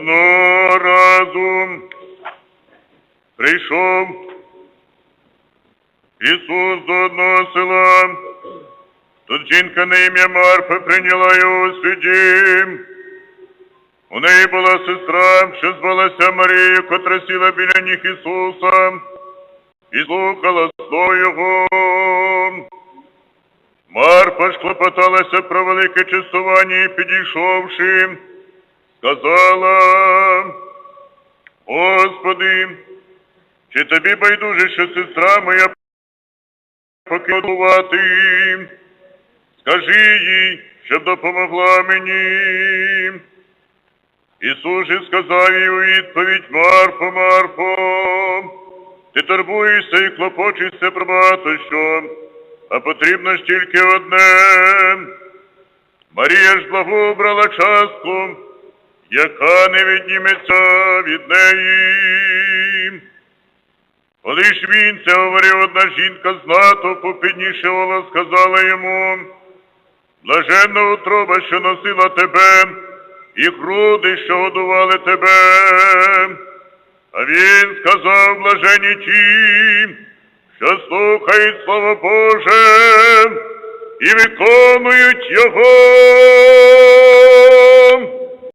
Одного разу прийшов Ісус до одного села. Тут жінка на ім'я Марфа прийняла його у. У неї була сестра, що звалася Марія, котра сіла біля ніг Ісуса і слухала слово Його. Марфа ж клопоталася про велике частування і підійшовши, сказала, Господи, чи тобі байдуже, що сестра моя покидувати? Скажи їй, щоб допомогла мені. Ісус же сказав їй у відповідь Марфо, Марфо, ти турбуєшся і клопочешся про багато що, а потрібно ж тільки одне. Марія ж благообрала частку, яка не відніметься від неї. Коли ж він це говорив, одна жінка з натовпу піднішувала, сказала йому, блаженна утроба, що носила тебе, і груди, що годували тебе. А він сказав блажені ті, що слухають Слово Боже і виконують його.